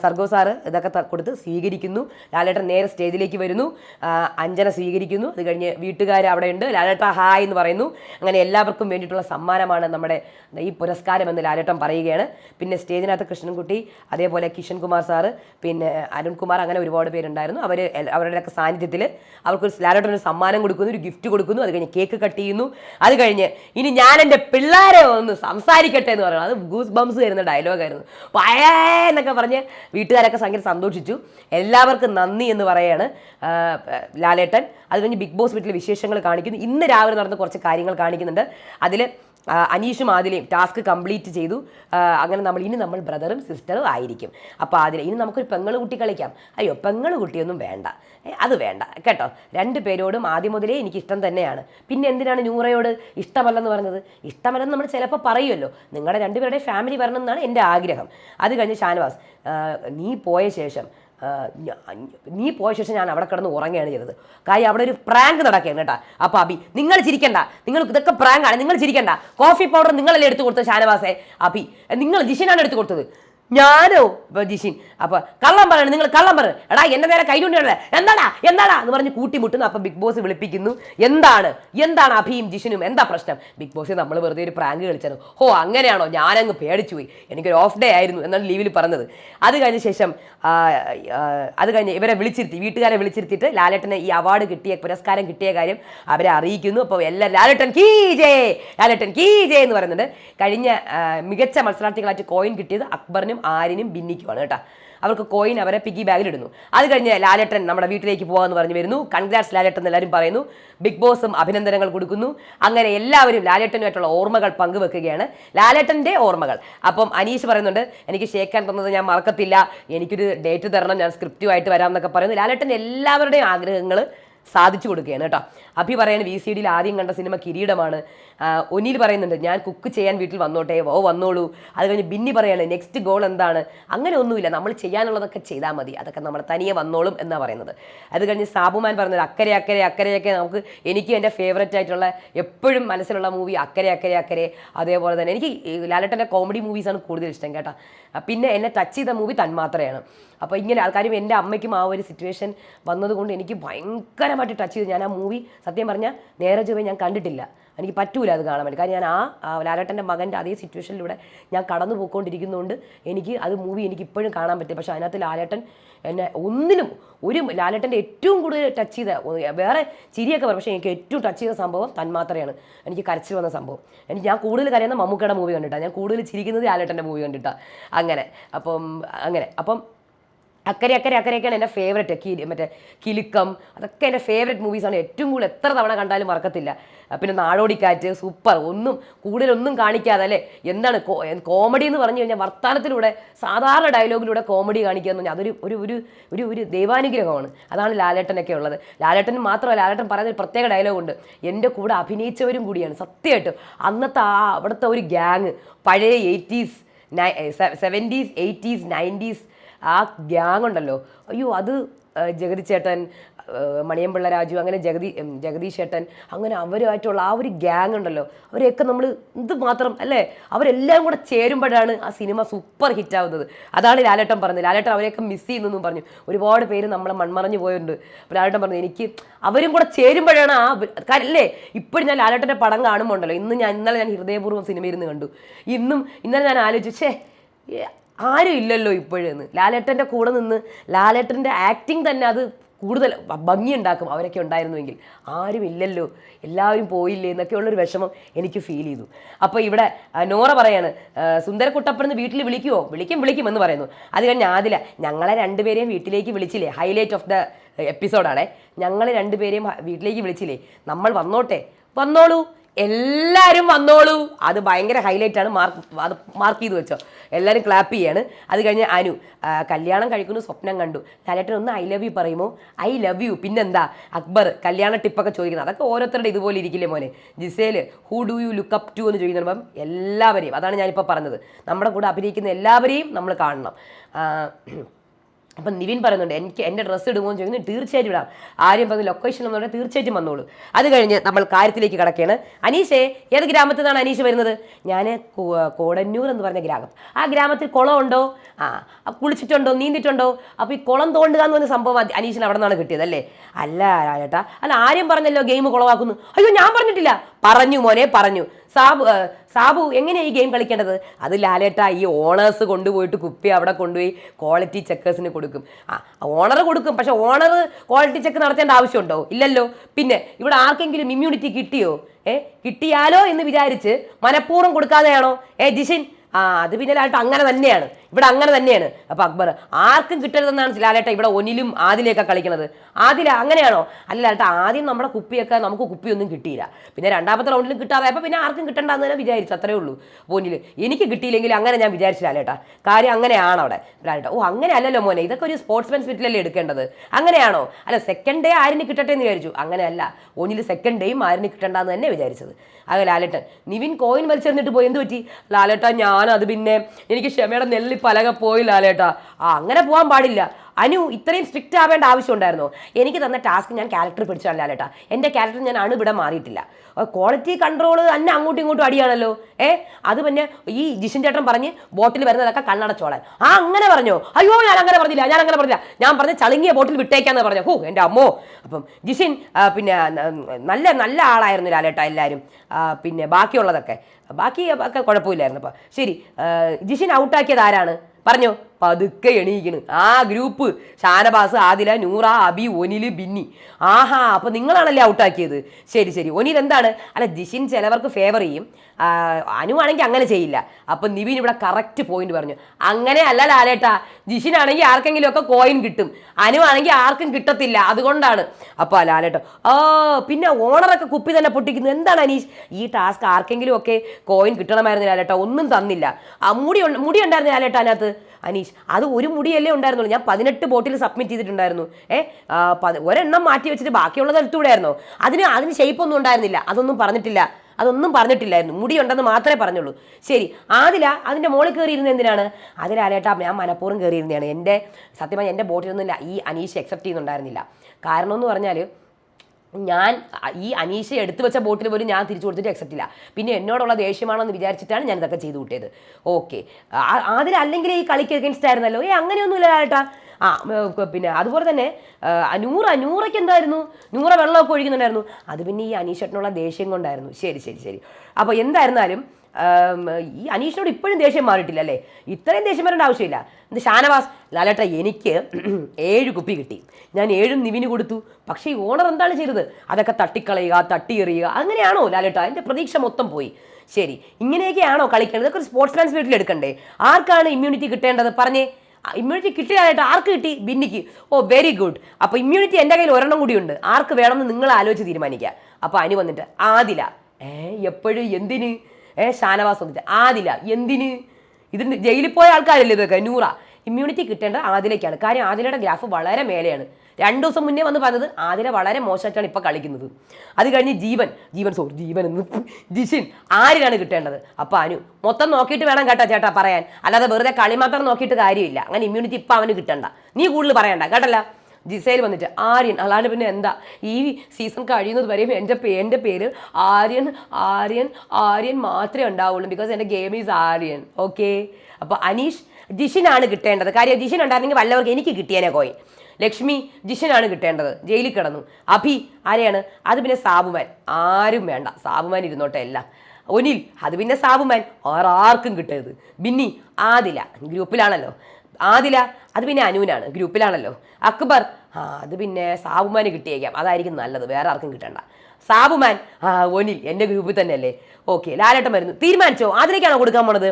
സർഗോ സാറ് ഇതൊക്കെ കൊടുത്ത് സ്വീകരിക്കുന്നു. ലാലേട്ടൻ നേരെ സ്റ്റേജിലേക്ക് വരുന്നു. അഞ്ജന സ്വീകരിക്കുന്നു. അത് കഴിഞ്ഞ് വീട്ടുകാർ അവിടെ ഉണ്ട് ലാലേട്ട ഹായ് എന്ന് പറയുന്നു. അങ്ങനെ എല്ലാവർക്കും വേണ്ടിയിട്ടുള്ള സമ്മാനമാണ് നമ്മുടെ ഈ പുരസ്കാരം എന്ന് ലാലേട്ടൻ പറയുകയാണ്. പിന്നെ സ്റ്റേജിനകത്ത് കൃഷ്ണൻകുട്ടി അതേപോലെ കിഷൻ കുമാർ സാറ് പിന്നെ അരുൺകുമാർ അങ്ങനെ ഒരുപാട് പേരുണ്ടായിരുന്നു. അവർ അവരുടെയൊക്കെ സാന്നിധ്യത്തിൽ അവർക്കൊരു ലാലേട്ടൻ ഒരു സമ്മാനം കൊടുക്കുന്നു ഒരു ഗിഫ്റ്റ് കൊടുക്കുന്നു. അത് കഴിഞ്ഞ് കേക്ക് കട്ട് ചെയ്യുന്നു. അത് കഴിഞ്ഞ് ഇനി ഞാൻ എന്റെ പിള്ളേരെ ഒന്ന് സംസാരിക്കട്ടെ എന്ന് പറയുന്നത് അത് ഗൂസ് ബംസ് വരുന്ന ഡയലോഗായിരുന്നു പഴയ എന്നൊക്കെ പറഞ്ഞ് വീട്ടുകാരൊക്കെ ഭയങ്കര സന്തോഷിച്ചു. എല്ലാവർക്കും നന്ദി എന്ന് പറയാണ് ലാലേട്ടൻ. അത് കഴിഞ്ഞ് ബിഗ് ബോസ് വീട്ടിലെ വിശേഷങ്ങൾ കാണിക്കുന്നു. ഇന്ന് രാവിലെ നടന്ന കുറച്ച് കാര്യങ്ങൾ കാണിക്കുന്നുണ്ട്. അതിൽ അനീഷും ആദിലയും ടാസ്ക് കംപ്ലീറ്റ് ചെയ്തു. അങ്ങനെ നമ്മൾ ഇനി നമ്മൾ ബ്രദറും സിസ്റ്ററും ആയിരിക്കും. അപ്പോൾ ആദില ഇനി നമുക്കൊരു പെങ്ങൾ കുട്ടി കളിക്കാം. അയ്യോ പെങ്ങൾ കുട്ടിയൊന്നും വേണ്ട. അത് വേണ്ട. കേട്ടോ? രണ്ട് പേരോടും ആദ്യം മുതലേ എനിക്ക് ഇഷ്ടം തന്നെയാണ്. പിന്നെ എന്തിനാണ് നൂറയോട് ഇഷ്ടമല്ലെന്ന് പറഞ്ഞത്? ഇഷ്ടമല്ലെന്ന് നമ്മൾ ചിലപ്പോൾ പറയുമല്ലോ. നിങ്ങളുടെ രണ്ടുപേരുടെ ഫാമിലി വരണം എന്നാണ് എന്റെ ആഗ്രഹം. അത് കഴിഞ്ഞ് ഷാനവാസ് നീ പോയ ശേഷം നീ പോയ ശേഷം ഞാൻ അവിടെ കിടന്ന് ഉറങ്ങുകയാണ് ചെയ്തത്. കാര്യം അവിടെ ഒരു പ്രാങ്ക് നടക്കുകയാണ് കേട്ടോ. അപ്പോൾ അബി നിങ്ങൾ ചിരിക്കണ്ട. നിങ്ങൾ ഇതൊക്കെ പ്രാങ്കാണ് നിങ്ങൾ ചിരിക്കണ്ട. കോഫി പൗഡർ നിങ്ങളല്ലേ എടുത്തു കൊടുത്തത് ഷാനവാസെ? അബി നിങ്ങൾ ജിഷിനാണ് എടുത്തു കൊടുത്തത്. ഞാനോ? ജിഷിൻ. അപ്പൊ കള്ളം പറയണം നിങ്ങൾ കള്ളം പറ എടാ എന്നെ നേരെ കൈകൊണ്ടല്ലേ എന്താടാ എന്താടാ എന്ന് പറഞ്ഞ് കൂട്ടിമുട്ടുന്നു അപ്പൊ ബിഗ് ബോസ് വിളിപ്പിക്കുന്നു. എന്താണ്? എന്താണ് അഭിയും ജിഷിനും? എന്താ പ്രശ്നം? ബിഗ് ബോസ് നമ്മൾ വെറുതെ ഒരു പ്രാങ്ക് കളിച്ചത് ഹോ അങ്ങനെയാണോ? ഞാനങ്ങ് പേടിച്ചു പോയി. എനിക്കൊരു ഓഫ് ഡേ ആയിരുന്നു എന്നാണ് ലീവിൽ പറഞ്ഞത്. അത് കഴിഞ്ഞ ശേഷം അത് കഴിഞ്ഞ് ഇവരെ വിളിച്ചിരുത്തി വീട്ടുകാരെ വിളിച്ചിരുത്തിയിട്ട് ലാലേട്ടനെ ഈ അവാർഡ് കിട്ടിയ പുരസ്കാരം കിട്ടിയ കാര്യം അവരെ അറിയിക്കുന്നു. അപ്പോൾ എല്ലാ ലാലേട്ടൻ കീ ജേ ലാലേട്ടൻ കീ ജേ എന്ന് പറയുന്നുണ്ട്. കഴിഞ്ഞ മികച്ച മത്സരാർത്ഥികളായിട്ട് കോയിൻ കിട്ടിയത് അക്ബറിനും ആരിനും ബിന്നിക്കുമാണ് കേട്ടോ. അവർക്ക് കോയിൻ അവരെ പിക്കി ബാഗിൽ ഇടുന്നു. അത് കഴിഞ്ഞ് ലാലേട്ടൻ നമ്മുടെ വീട്ടിലേക്ക് പോകാമെന്ന് പറഞ്ഞു വരുന്നു. കൺഗ്രാറ്റ്സ് ലാലേട്ടൻ എല്ലാവരും പറയുന്നു. ബിഗ് ബോസും അഭിനന്ദനങ്ങൾ കൊടുക്കുന്നു. അങ്ങനെ എല്ലാവരും ലാലേട്ടനുമായിട്ടുള്ള ഓർമ്മകൾ പങ്കുവെക്കുകയാണ്. ലാലേട്ടന്റെ ഓർമ്മകൾ. അപ്പം അനീഷ് പറയുന്നുണ്ട് എനിക്ക് ഷേക്കാൻ തന്നത് ഞാൻ മറക്കത്തില്ല. എനിക്കൊരു ഡേറ്റ് തരണം. ഞാൻ സ്ക്രിപ്റ്റുമായിട്ട് വരാം എന്നൊക്കെ പറയുന്നു. ലാലേട്ടൻ എല്ലാവരുടെയും ആഗ്രഹങ്ങൾ സാധിച്ചു കൊടുക്കുകയാണ് കേട്ടോ. അഭി പറയാണ് വി സി ഡിയിൽ ആദ്യം കണ്ട സിനിമ കിരീടമാണ്. ഒന്നിൽ പറയുന്നുണ്ട് ഞാൻ കുക്ക് ചെയ്യാൻ വീട്ടിൽ വന്നോട്ടെ ഓ വന്നോളൂ. അത് കഴിഞ്ഞ് ബിന്നി പറയാണ് നെക്സ്റ്റ് ഗോൾ എന്താണ്? അങ്ങനെ ഒന്നുമില്ല നമ്മൾ ചെയ്യാനുള്ളതൊക്കെ ചെയ്താൽ മതി. അതൊക്കെ നമ്മൾ തനിയെ വന്നോളും എന്നാണ് പറയുന്നത്. അത് കഴിഞ്ഞ് സാബുമാൻ പറയുന്നത് അക്കരെ അക്കരെ അക്കരെയൊക്കെ നമുക്ക് എനിക്ക് എന്റെ ഫേവററ്റ് ആയിട്ടുള്ള എപ്പോഴും മനസ്സിലുള്ള മൂവി അക്കരെ അക്കരെ അക്കരെ. അതേപോലെ തന്നെ എനിക്ക് ലാലട്ടന്റെ കോമഡി മൂവീസാണ് കൂടുതൽ ഇഷ്ടം കേട്ടോ. പിന്നെ എന്നെ ടച്ച് ചെയ്ത മൂവി തന്മാത്രയാണ്. അപ്പോൾ ഇങ്ങനെ ആൾക്കാരും എന്റെ അമ്മയ്ക്കും ആ ഒരു സിറ്റുവേഷൻ വന്നതുകൊണ്ട് എനിക്ക് ഭയങ്കരമായിട്ട് ടച്ച് ചെയ്ത്. ഞാൻ ആ മൂവി സത്യം പറഞ്ഞാൽ നേരെ ചൊവ്വേ ഞാൻ കണ്ടിട്ടില്ല. എനിക്ക് പറ്റൂല അത് കാണാൻ വേണ്ടി. കാരണം ഞാൻ ആ ലാലേട്ടന്റെ മകന്റെ അതേ സിറ്റുവേഷനിലൂടെ ഞാൻ കടന്നു പോയിക്കൊണ്ടിരിക്കുന്നതുകൊണ്ട് എനിക്ക് അത് മൂവി എനിക്ക് ഇപ്പോഴും കാണാൻ പറ്റും. പക്ഷേ അതിനകത്ത് ലാലേട്ടൻ എന്നെ ഒന്നിനും ഒരു ലാലേട്ടന്റെ ഏറ്റവും കൂടുതൽ ടച്ച് ചെയ്ത വേറെ ചിരിയൊക്കെ പറയും. പക്ഷേ എനിക്ക് ഏറ്റവും ടച്ച് ചെയ്ത സംഭവം തന്മാത്രയാണ്. എനിക്ക് കരച്ചിൽ വന്ന സംഭവം. എനിക്ക് ഞാൻ കൂടുതൽ കരയുന്ന മമ്മൂക്കയുടെ മൂവി കണ്ടിട്ടാണ് ഞാൻ കൂടുതൽ ചിരിക്കുന്നത് ലാലേട്ടന്റെ മൂവി കണ്ടിട്ടാണ് അങ്ങനെ. അപ്പം അങ്ങനെ. അപ്പം അക്കരെ അക്കരെ അക്കരെയൊക്കെയാണ് എന്റെ ഫേവററ്റ് കി മറ്റേ കിലുക്കം അതൊക്കെ എന്റെ ഫേവററ്റ് മൂവീസാണ് ഏറ്റവും കൂടുതൽ എത്ര തവണ കണ്ടാലും മറക്കത്തില്ല. പിന്നെ നാടോടിക്കാറ്റ് സൂപ്പർ ഒന്നും കൂടുതലൊന്നും കാണിക്കാതെ അല്ലേ? എന്താണ് കോമഡി എന്ന് പറഞ്ഞു കഴിഞ്ഞാൽ വർത്തമാനത്തിലൂടെ സാധാരണ ഡയലോഗിലൂടെ കോമഡി കാണിക്കുക എന്ന് പറഞ്ഞാൽ അതൊരു ഒരു ഒരു ഒരു ഒരു ദൈവാനുഗ്രഹമാണ്. അതാണ് ലാലേട്ടനൊക്കെ ഉള്ളത്. ലാലേട്ടൻ മാത്രമല്ല ലാലേട്ടൻ പറയുന്ന ഒരു പ്രത്യേക ഡയലോഗുണ്ട് എന്റെ കൂടെ അഭിനയിച്ചവരും കൂടിയാണ്. സത്യമായിട്ടും. അന്നത്തെ ആ അവിടുത്തെ ഒരു ഗ്യാങ് പഴയ എയ്റ്റീസ് സെവന്റീസ് എയ്റ്റീസ് നയന്റീസ് ആ ഗ്യാങ് ഉണ്ടല്ലോ. അയ്യോ അത് ജഗതി ചേട്ടൻ മണിയമ്പിള്ള രാജു അങ്ങനെ ജഗതി ജഗദീഷ് ചേട്ടൻ അങ്ങനെ അവരുമായിട്ടുള്ള ആ ഒരു ഗ്യാങ് ഉണ്ടല്ലോ. അവരെയൊക്കെ നമ്മൾ ഇത് മാത്രം അല്ലേ? അവരെല്ലാം കൂടെ ചേരുമ്പോഴാണ് ആ സിനിമ സൂപ്പർ ഹിറ്റ് ആവുന്നത്. അതാണ് ലാലേട്ടൻ പറഞ്ഞത്. ലാലേട്ടൻ അവരെയൊക്കെ മിസ് ചെയ്യുന്നെന്നും പറഞ്ഞു. ഒരുപാട് പേര് നമ്മളെ മൺമറഞ്ഞു പോയിട്ടുണ്ട്. അപ്പോൾ ലാലേട്ടൻ പറഞ്ഞു എനിക്ക് അവരും കൂടെ ചേരുമ്പോഴാണ് ആ കാര്യം അല്ലേ? ഇപ്പോഴും ഞാൻ ലാലേട്ടന്റെ പടം കാണുമ്പോൾ ഉണ്ടല്ലോ ഇന്ന് ഞാൻ ഇന്നലെ ഞാൻ ഹൃദയപൂർവം സിനിമ ഇരുന്ന് കണ്ടു. ഇന്നും ഇന്നലെ ഞാൻ ആലോചിച്ചു ആരും ഇല്ലല്ലോ ഇപ്പോഴെന്ന്. ലാലേട്ടന്റെ കൂടെ നിന്ന് ലാലേട്ടന്റെ ആക്ടിങ് തന്നെ അത് കൂടുതൽ ഭംഗി ഉണ്ടാക്കും അവരൊക്കെ ഉണ്ടായിരുന്നുവെങ്കിൽ. ആരും ഇല്ലല്ലോ. എല്ലാവരും പോയില്ലേ എന്നൊക്കെയുള്ളൊരു വിഷമം എനിക്ക് ഫീൽ ചെയ്തു. അപ്പോൾ ഇവിടെ നോറ പറയാണ് സുന്ദരക്കുട്ടപ്പുറന്ന് വീട്ടിൽ വിളിക്കുമോ വിളിക്കും വിളിക്കും എന്ന് പറയുന്നു. അത് കഴിഞ്ഞ് ആദില ഞങ്ങളെ രണ്ടുപേരെയും വീട്ടിലേക്ക് വിളിച്ചില്ലേ? ഹൈലൈറ്റ് ഓഫ് ദ എപ്പിസോഡാണേ ഞങ്ങൾ രണ്ടുപേരെയും വീട്ടിലേക്ക് വിളിച്ചില്ലേ? നമ്മൾ വന്നോട്ടെ? വന്നോളൂ. എല്ലാവരും വന്നോളൂ. അത് ഭയങ്കര ഹൈലൈറ്റ് ആണ്. മാർക്ക് അത് മാർക്ക് ചെയ്ത് വെച്ചോ. എല്ലാവരും ക്ലാപ്പ് ചെയ്യാണ്. അത് കഴിഞ്ഞ് അനു കല്യാണം കഴിക്കുന്നു സ്വപ്നം കണ്ടു. ലാലേട്ടൻ ഒന്ന് ഐ ലവ് യു പറയുമോ? ഐ ലവ് യു പിന്നെന്താ? അക്ബർ കല്യാണ ടിപ്പൊക്കെ ചോദിക്കുന്നത്. അതൊക്കെ ഓരോരുത്തരുടെ ഇതുപോലെ ഇരിക്കില്ലേ മോനെ? Gizele who do you look up to എന്ന് ചോദിക്കുമ്പം എല്ലാവരെയും. അതാണ് ഞാനിപ്പോൾ പറഞ്ഞത്. നമ്മുടെ കൂടെ അഭിനയിക്കുന്ന എല്ലാവരെയും നമ്മൾ കാണണം. അപ്പം നിവിൻ പറയുന്നുണ്ട് എനിക്ക് എന്റെ ഡ്രസ്സ് ഇടുമോ എന്ന് ചോദിക്കുന്നത് തീർച്ചയായിട്ടും ഇടാം. ആര്യം പറഞ്ഞ ലൊക്കേഷൻ എന്ന് പറഞ്ഞാൽ തീർച്ചയായിട്ടും വന്നോളൂ. അത് കഴിഞ്ഞ് നമ്മൾ കാര്യത്തിലേക്ക് കിടക്കുകയാണ്. അനീഷേ ഏത് ഗ്രാമത്തിൽ നിന്നാണ് അനീഷ് വരുന്നത്? ഞാൻ കോടന്നൂർ എന്ന് പറഞ്ഞ ഗ്രാമം. ആ ഗ്രാമത്തിൽ കുളം ഉണ്ടോ? ആ കുളിച്ചിട്ടുണ്ടോ? നീന്തിട്ടുണ്ടോ അപ്പോൾ ഈ കുളം തോണ്ടുക എന്ന് പറഞ്ഞ സംഭവം അനീഷിന് അവിടെ നിന്നാണ് കിട്ടിയത് അല്ലേ? അല്ല ചേട്ടാ അല്ല ആര്യം പറഞ്ഞല്ലോ ഗെയിം കുളവാക്കുന്നു അയ്യോ ഞാൻ പറഞ്ഞിട്ടില്ല. പറഞ്ഞു മോനെ പറഞ്ഞു. സാബു സാബു എങ്ങനെയാണ് ഈ ഗെയിം കളിക്കേണ്ടത്? അത് ലാലേട്ട ഈ ഓണേഴ്സ് കൊണ്ടുപോയിട്ട് കുപ്പി അവിടെ കൊണ്ടുപോയി ക്വാളിറ്റി ചെക്കേഴ്സിന് കൊടുക്കും. ആ ഓണർ കൊടുക്കും പക്ഷെ ഓണർ ക്വാളിറ്റി ചെക്ക് നടത്തേണ്ട ആവശ്യമുണ്ടോ? ഇല്ലല്ലോ. പിന്നെ ഇവിടെ ആർക്കെങ്കിലും ഇമ്മ്യൂണിറ്റി കിട്ടിയോ? ഏ കിട്ടിയാലോ എന്ന് വിചാരിച്ച് മനഃപൂർവം കൊടുക്കാതെയാണോ? ഏ ജിഷിൻ ആ അത് പിന്നെ ലാലേട്ട അങ്ങനെ തന്നെയാണ്. ഇവിടെ അങ്ങനെ തന്നെയാണ്. അപ്പൊ അക്ബർ ആർക്കും കിട്ടരുതെന്നാണ് ലാലേട്ട ഇവിടെ ഒനിലും ആദിലൊക്കെ കളിക്കുന്നത് ആദില അങ്ങനെയാണോ? അല്ല ലാലേട്ട ആദ്യം നമ്മുടെ കുപ്പിയൊക്കെ നമുക്ക് കുപ്പിയൊന്നും കിട്ടിയില്ല. പിന്നെ രണ്ടാമത്തെ റൗണ്ടിലും കിട്ടാതായപ്പോൾ പിന്നെ ആർക്കും കിട്ടണ്ടെന്ന് തന്നെ വിചാരിച്ചു അത്രേ ഉള്ളൂ. ഒനിൽ എനിക്ക് കിട്ടിയില്ലെങ്കിൽ അങ്ങനെ ഞാൻ വിചാരിച്ചു ലാലേട്ട. കാര്യം അങ്ങനെയാണ് അവിടെ. ലാലേട്ട ഓ അങ്ങനെ അല്ലല്ലോ മോനെ ഇതൊക്കെ ഒരു സ്പോർട്സ്മാൻ സ്പിരിറ്റിലല്ലേ എടുക്കേണ്ടത്. അങ്ങനെയാണോ? അല്ല സെക്കൻഡ് ഡേ ആരിന് കിട്ടട്ടെ എന്ന് വിചാരിച്ചു. അങ്ങനെയല്ല ഒനിൽ സെക്കൻഡ് ഡേയും ആരിന് കിട്ടണ്ടെന്ന് തന്നെ വിചാരിച്ചത്. അത് ലാലേട്ടൻ. നിവിൻ കോയിൻ വലിച്ചെറിഞ്ഞിട്ട് പോയി. എന്ത് പറ്റി? ലാലേട്ട ഞാൻ പിന്നെ എനിക്ക് ക്ഷമയുടെ നെല്ലി പലക പോയി ലാലേട്ട. ആ അങ്ങനെ പോകാൻ പാടില്ല. അനു ഇത്രയും സ്ട്രിക്റ്റ് ആവേണ്ട ആവശ്യമുണ്ടായിരുന്നു എനിക്ക് തന്ന ടാസ്ക് ഞാൻ ക്യാരക്ടർ പിടിച്ചാണ് ലാലേട്ട എന്റെ ക്യാരക്ടർ ഞാൻ അണുവിട മാറിയിട്ടില്ല. ക്വാളിറ്റി കൺട്രോൾ തന്നെ അങ്ങോട്ടും ഇങ്ങോട്ടും അടിയാണല്ലോ. ഏ? അത് പിന്നെ ഈ ജിഷൻ ചേട്ടൻ പറഞ്ഞ് ബോട്ടിൽ വരുന്നതൊക്കെ കണ്ണടച്ചോളാൻ. ആ അങ്ങനെ പറഞ്ഞോ? അയ്യോ ഞാൻ അങ്ങനെ പറഞ്ഞില്ല ഞാൻ അങ്ങനെ പറഞ്ഞില്ല. ഞാൻ പറഞ്ഞ ചളുങ്ങിയ ബോട്ടിൽ വിട്ടേക്കാന്ന് പറഞ്ഞു. ഹോ എന്റെ അമ്മോ. അപ്പം ജിഷിൻ പിന്നെ നല്ല നല്ല ആളായിരുന്നു ലാലേട്ട എല്ലാവരും പിന്നെ ബാക്കിയുള്ളതൊക്കെ. ബാക്കി ഒക്കെ കുഴപ്പമില്ലായിരുന്നു അപ്പോൾ ശരി ജിഷിൻ ഔട്ടാക്കിയത് ആരാണ്? പറഞ്ഞോ. പതുക്കെ എണീക്കണ്. ആ ഗ്രൂപ്പ് ഷാനബാസ് ആദില നൂറ അബി ഒനിൽ ബിന്നി. ആഹാ അപ്പൊ നിങ്ങളാണല്ലേ ഔട്ടാക്കിയത് ശരി ശരി. ഒനിൽ എന്താണ്? അല്ല ജിഷിൻ ചിലവർക്ക് ഫേവർ ചെയ്യും. അനുവാണെങ്കിൽ അങ്ങനെ ചെയ്യില്ല. അപ്പൊ നിവിൻ ഇവിടെ കറക്റ്റ് പോയിന്റ് പറഞ്ഞു. അങ്ങനെ അല്ല ലാലേട്ടാ. ജിഷിനാണെങ്കിൽ ആർക്കെങ്കിലും ഒക്കെ കോയിൻ കിട്ടും. അനുവാണെങ്കിൽ ആർക്കും കിട്ടത്തില്ല. അതുകൊണ്ടാണ്. അപ്പൊ ലാലേട്ട ഓ പിന്നെ ഓണറൊക്കെ കുപ്പി തന്നെ പൊട്ടിക്കുന്നു. എന്താണ് അനീഷ്? ഈ ടാസ്ക് ആർക്കെങ്കിലും ഒക്കെ കോയിൻ കിട്ടണമായിരുന്നു ലാലേട്ട. ഒന്നും തന്നില്ല. ആ മുടി മുടി ഉണ്ടായിരുന്നു ലാലേട്ട അതിനകത്ത്? അനീഷ് അത് ഒരു മുടിയല്ലേ ഉണ്ടായിരുന്നുള്ളൂ. ഞാൻ പതിനെട്ട് ബോട്ടിൽ സബ്മിറ്റ് ചെയ്തിട്ടുണ്ടായിരുന്നു. ഏ ഒരെണ്ണം മാറ്റി വെച്ചിട്ട് ബാക്കിയുള്ളത് എടുത്തുകൂടായിരുന്നോ അതിന് അതിന് ഷേപ്പ് ഒന്നും ഉണ്ടായിരുന്നില്ല. അതൊന്നും പറഞ്ഞിട്ടില്ല. അതൊന്നും പറഞ്ഞിട്ടില്ലായിരുന്നു. മുടിയുണ്ടെന്ന് മാത്രമേ പറഞ്ഞുള്ളൂ. ശരി ആദില അതിന്റെ മോളിൽ കയറിയിരുന്നത് എന്തിനാണ്? അതിലാലേട്ടാ ഞാൻ മനഃപൂർവം കയറിയിരുന്നതാണ്. എന്റെ സത്യമായി എന്റെ ബോട്ടിലൊന്നുമില്ല. ഈ അനീഷ് അക്സെപ്റ്റ് ചെയ്യുന്നുണ്ടായിരുന്നില്ല. കാരണം എന്ന് പറഞ്ഞാൽ ഞാൻ ഈ അനീഷ എടുത്തു വെച്ച ബോട്ടിൽ പോലും ഞാൻ തിരിച്ചു കൊടുത്തിട്ട് അക്സെപ്റ്റ് ഇല്ല. പിന്നെ എന്നോടുള്ള ദേഷ്യമാണോ എന്ന് വിചാരിച്ചിട്ടാണ് ഞാൻ ഇതൊക്കെ ചെയ്തു കൂട്ടിയത്. ഓക്കെ അതിൽ അല്ലെങ്കിൽ ഈ കളിക്ക് എഗൻസ്റ്റ് ആയിരുന്നല്ലോ. ഏ അങ്ങനെയൊന്നുമില്ല ചേട്ടാ ആ പിന്നെ അതുപോലെ തന്നെ നൂറ നൂറയ്ക്ക് എന്തായിരുന്നു? നൂറ വെള്ളമൊക്കെ ഒഴിക്കുന്നുണ്ടായിരുന്നു അത് പിന്നെ ഈ അനീഷേട്ടനുള്ള ദേഷ്യം കൊണ്ടായിരുന്നു. ശരി ശരി ശരി. അപ്പോൾ എന്തായിരുന്നാലും ഈ അനീഷിനോട് ഇപ്പോഴും ദേഷ്യം മാറിയിട്ടില്ല അല്ലേ ഇത്രയും ദേഷ്യം വരേണ്ട ആവശ്യമില്ല. ഇത് ഷാനവാസ് ലാലേട്ട എനിക്ക് ഏഴ് കുപ്പി കിട്ടി. ഞാൻ ഏഴും നിവിന് കൊടുത്തു. പക്ഷേ ഈ ഓണർ എന്താണ് ചെയ്തത്? അതൊക്കെ തട്ടിക്കളയുക തട്ടിയെറിയുക. അങ്ങനെയാണോ ലാലേട്ട? എന്റെ പ്രതീക്ഷ മൊത്തം പോയി. ശരി ഇങ്ങനെയൊക്കെയാണോ കളിക്കേണ്ടത്? ഇതൊക്കെ ഒരു സ്പോർട്സ് മാൻ സ്പിരിറ്റിൽ എടുക്കണ്ടേ? ആർക്കാണ് ഇമ്മ്യൂണിറ്റി കിട്ടേണ്ടത്? പറഞ്ഞേ. ഇമ്മ്യൂണിറ്റി കിട്ടിയാലായിട്ട് ആർക്ക് കിട്ടി? ബിന്നിക്ക്. ഓ വെരി ഗുഡ് അപ്പോൾ ഇമ്മ്യൂണിറ്റി എന്റെ കയ്യിൽ ഒരെണ്ണം കൂടിയുണ്ട് ആർക്ക് വേണമെന്ന് നിങ്ങൾ ആലോചിച്ച് തീരുമാനിക്കുക. അപ്പോൾ അനു വന്നിട്ട് ആദില. ഏ എപ്പോഴും എന്തിന്? ഏ ഷാനവാസ് വന്നിട്ട്. ആദില എന്തിന്? ഇതിന് ജയിലിൽ പോയ ആൾക്കാരല്ലേ ഇതൊക്കെ? നൂറ. ഇമ്മ്യൂണിറ്റി കിട്ടേണ്ടത് ആദിലേക്കാണ് കാര്യം ആദിലയുടെ ഗ്രാഫ് വളരെ മേലെയാണ്. രണ്ടു ദിവസം മുന്നേ വന്ന് പറഞ്ഞത് ആദില വളരെ മോശമായിട്ടാണ് ഇപ്പോൾ കളിക്കുന്നത്. അത് കഴിഞ്ഞ് ജീവൻ ജീവൻ സോറി ജീവൻ എന്ന് ജിഷിൻ ആരിലാണ് കിട്ടേണ്ടത്? അപ്പോൾ അനു മൊത്തം നോക്കിയിട്ട് വേണം കേട്ടോ ചേട്ടാ പറയാൻ. അല്ലാതെ വെറുതെ കളി മാത്രം നോക്കിയിട്ട് കാര്യമില്ല. അങ്ങനെ ഇമ്മ്യൂണിറ്റി ഇപ്പം അവന് കിട്ടണ്ട. നീ കൂടുതൽ പറയണ്ട കേട്ടല്ല? ജിസയിൽ വന്നിട്ട് ആര്യൻ അല്ലാണ്ട് പിന്നെ എന്താ ഈ സീസൺ കഴിയുന്നത് വരെയും എന്റെ എന്റെ പേര് ആര്യൻ ആര്യൻ ആര്യൻ മാത്രമേ ഉണ്ടാവുള്ളൂ ബിക്കോസ് എന്റെ ഗെയിം ഈസ് ആര്യൻ ഓക്കെ അപ്പോൾ അനീഷ് ജിഷിനാണ് കിട്ടേണ്ടത്. കാര്യം ജിഷിൻ ഉണ്ടായിരുന്നെങ്കിൽ വല്ലവർക്ക് എനിക്ക് കിട്ടിയേനെ കോയിൻ ലക്ഷ്മി ജിഷനാണ് കിട്ടേണ്ടത്. ജയിലിൽ കിടന്നു. അഭി ആരെയാണ്? അത് പിന്നെ സാബുമാൻ. ആരും വേണ്ട. സാബുമാൻ ഇരുന്നോട്ടെ എല്ലാം. ഒനിൽ അത് പിന്നെ സാബുമാൻ. ആർക്കും കിട്ടരുത്. ബിന്നി ആദില. ഗ്രൂപ്പിലാണല്ലോ. ആദില അത് പിന്നെ അനുവിനാണ് ഗ്രൂപ്പിലാണല്ലോ. അക്ബർ ആ അത് പിന്നെ സാബുമാന് കിട്ടിയേക്കാം. അതായിരിക്കും നല്ലത് വേറെ ആർക്കും കിട്ടണ്ട. സാബുമാൻ ആ ഒനിൽ എന്റെ ഗ്രൂപ്പിൽ തന്നെയല്ലേ? ഓക്കെ ലാലേട്ടൻ വരുന്നു. തീരുമാനിച്ചോ? ആതിലേക്കാണോ കൊടുക്കാൻ പോണത്.